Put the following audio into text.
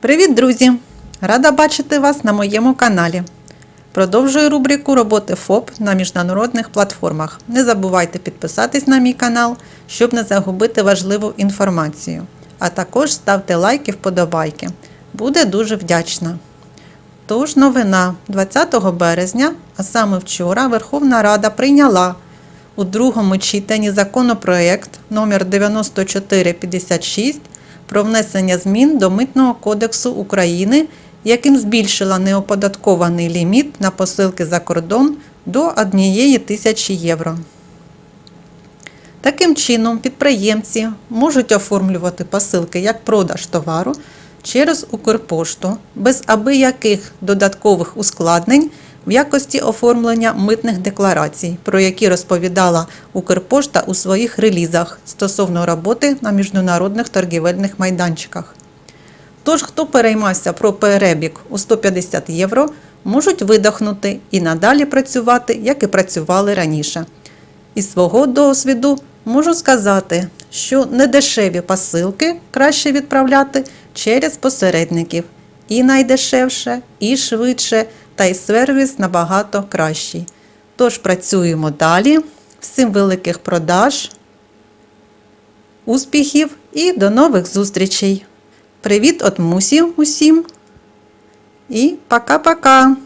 Привіт, друзі! Рада бачити вас на моєму каналі. Продовжую рубрику роботи ФОП на міжнародних платформах. Не забувайте підписатись на мій канал, щоб не загубити важливу інформацію. А також ставте лайки, вподобайки. Буде дуже вдячна. Тож новина 20 березня, а саме вчора, Верховна Рада прийняла у другому читанні законопроект номер 9456 про внесення змін до Митного кодексу України, яким збільшила неоподаткований ліміт на посилки за кордон до 1 тисячі євро. Таким чином, підприємці можуть оформлювати посилки як продаж товару через Укрпошту без абияких додаткових ускладнень в якості оформлення митних декларацій, про які розповідала Укрпошта у своїх релізах стосовно роботи на міжнародних торгівельних майданчиках. Тож, хто переймався про перебіг у 150 євро, можуть видохнути і надалі працювати, як і працювали раніше. Із свого досвіду можу сказати, що недешеві посилки краще відправляти через посередників. І найдешевше, і швидше, та й сервіс набагато кращий. Тож працюємо далі. Всім великих продаж, успіхів і до нових зустрічей! Привіт від Мусі усім! І пока-пока!